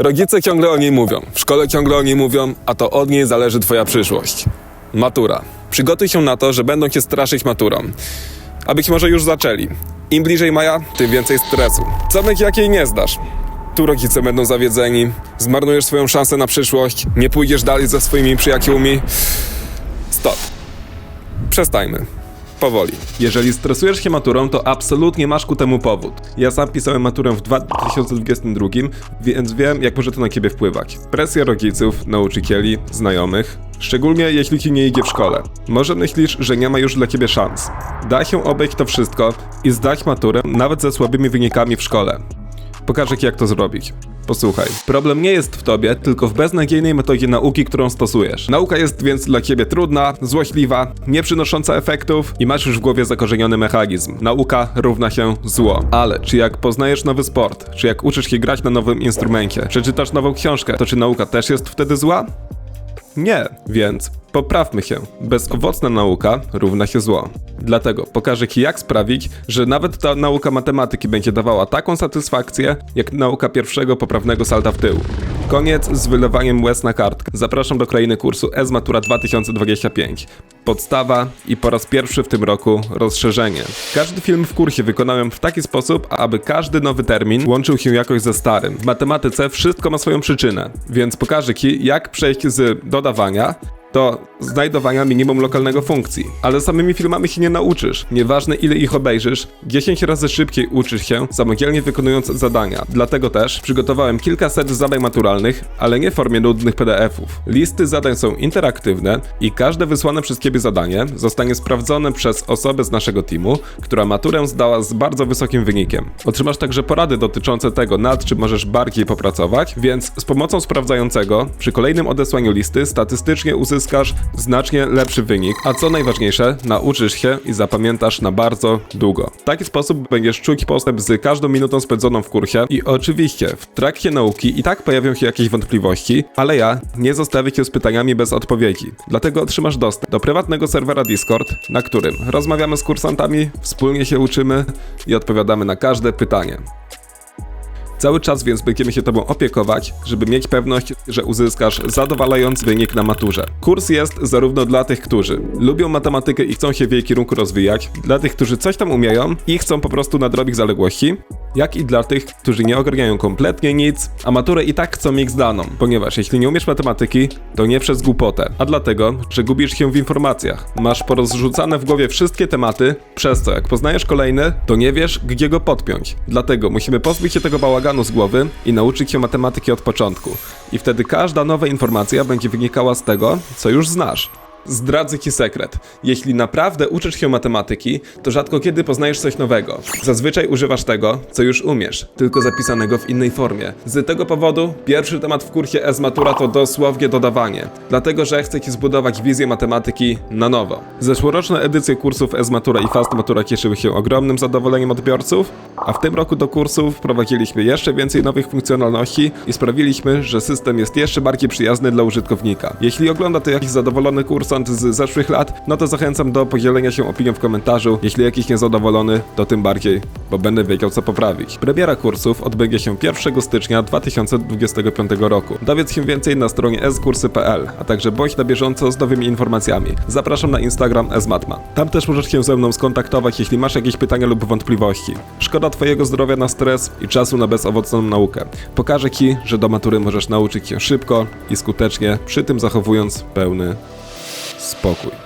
Rodzice ciągle o niej mówią, w szkole ciągle o niej mówią, a to od niej zależy twoja przyszłość. Matura. Przygotuj się na to, że będą cię straszyć maturą. A być może już zaczęli. Im bliżej maja, tym więcej stresu. Co myk jak jej nie zdasz? Tu rodzice będą zawiedzeni, zmarnujesz swoją szansę na przyszłość, nie pójdziesz dalej ze swoimi przyjaciółmi. Stop. Przestańmy. Powoli. Jeżeli stresujesz się maturą, to absolutnie masz ku temu powód. Ja sam pisałem maturę w 2022, więc wiem, jak może to na ciebie wpływać. Presja rodziców, nauczycieli, znajomych, szczególnie jeśli ci nie idzie w szkole. Może myślisz, że nie ma już dla ciebie szans. Da się obejść to wszystko i zdać maturę nawet ze słabymi wynikami w szkole. Pokażę ci, jak to zrobić. Posłuchaj. Problem nie jest w tobie, tylko w beznadziejnej metodzie nauki, którą stosujesz. Nauka jest więc dla ciebie trudna, złośliwa, nie przynosząca efektów i masz już w głowie zakorzeniony mechanizm. Nauka równa się zło. Ale czy jak poznajesz nowy sport, czy jak uczysz się grać na nowym instrumencie, przeczytasz nową książkę, to czy nauka też jest wtedy zła? Nie, więc poprawmy się. Bezowocna nauka równa się zło. Dlatego pokażę Ci, jak sprawić, że nawet ta nauka matematyki będzie dawała taką satysfakcję, jak nauka pierwszego poprawnego salta w tył. Koniec z wylewaniem łez na kartkę. Zapraszam do kolejny kursu S-Matura 2025. Podstawa i po raz pierwszy w tym roku rozszerzenie. Każdy film w kursie wykonałem w taki sposób, aby każdy nowy termin łączył się jakoś ze starym. W matematyce wszystko ma swoją przyczynę, więc pokażę Ci, jak przejść z dodawania do znajdowania minimum lokalnego funkcji. Ale samymi filmami się nie nauczysz. Nieważne ile ich obejrzysz, 10 razy szybciej uczysz się, samodzielnie wykonując zadania. Dlatego też przygotowałem kilkaset zadań maturalnych, ale nie w formie nudnych PDF-ów. Listy zadań są interaktywne i każde wysłane przez Ciebie zadanie zostanie sprawdzone przez osobę z naszego teamu, która maturę zdała z bardzo wysokim wynikiem. Otrzymasz także porady dotyczące tego, nad czym możesz bardziej popracować, więc z pomocą sprawdzającego przy kolejnym odesłaniu listy statystycznie uzyskasz znacznie lepszy wynik, a co najważniejsze, nauczysz się i zapamiętasz na bardzo długo. W taki sposób będziesz czuć postęp z każdą minutą spędzoną w kursie i oczywiście w trakcie nauki i tak pojawią się jakieś wątpliwości, ale ja nie zostawię cię z pytaniami bez odpowiedzi. Dlatego otrzymasz dostęp do prywatnego serwera Discord, na którym rozmawiamy z kursantami, wspólnie się uczymy i odpowiadamy na każde pytanie. Cały czas więc będziemy się Tobą opiekować, żeby mieć pewność, że uzyskasz zadowalający wynik na maturze. Kurs jest zarówno dla tych, którzy lubią matematykę i chcą się w jej kierunku rozwijać, dla tych, którzy coś tam umieją i chcą po prostu nadrobić zaległości, jak i dla tych, którzy nie ogarniają kompletnie nic, a maturę i tak chcą mieć zdaną. Ponieważ jeśli nie umiesz matematyki, to nie przez głupotę, a dlatego, że gubisz się w informacjach. Masz porozrzucane w głowie wszystkie tematy, przez co jak poznajesz kolejny, to nie wiesz, gdzie go podpiąć. Dlatego musimy pozbyć się tego bałaganu z głowy i nauczyć się matematyki od początku. I wtedy każda nowa informacja będzie wynikała z tego, co już znasz. Zdradzę ci sekret. Jeśli naprawdę uczysz się matematyki, to rzadko kiedy poznajesz coś nowego. Zazwyczaj używasz tego, co już umiesz, tylko zapisanego w innej formie. Z tego powodu pierwszy temat w kursie S-Matura to dosłownie dodawanie. Dlatego, że chcę ci zbudować wizję matematyki na nowo. Zeszłoroczne edycje kursów S-Matura i Fast Matura cieszyły się ogromnym zadowoleniem odbiorców, a w tym roku do kursów wprowadziliśmy jeszcze więcej nowych funkcjonalności i sprawiliśmy, że system jest jeszcze bardziej przyjazny dla użytkownika. Jeśli ogląda to jakiś zadowolony z zeszłych lat, no to zachęcam do podzielenia się opinią w komentarzu. Jeśli jakiś niezadowolony, to tym bardziej, bo będę wiedział co poprawić. Premiera kursów odbędzie się 1 stycznia 2025 roku. Dowiedz się więcej na stronie skursy.pl, a także bądź na bieżąco z nowymi informacjami. Zapraszam na Instagram smatma. Tam też możesz się ze mną skontaktować, jeśli masz jakieś pytania lub wątpliwości. Szkoda twojego zdrowia na stres i czasu na bezowocną naukę. Pokażę ci, że do matury możesz nauczyć się szybko i skutecznie, przy tym zachowując pełny spokój.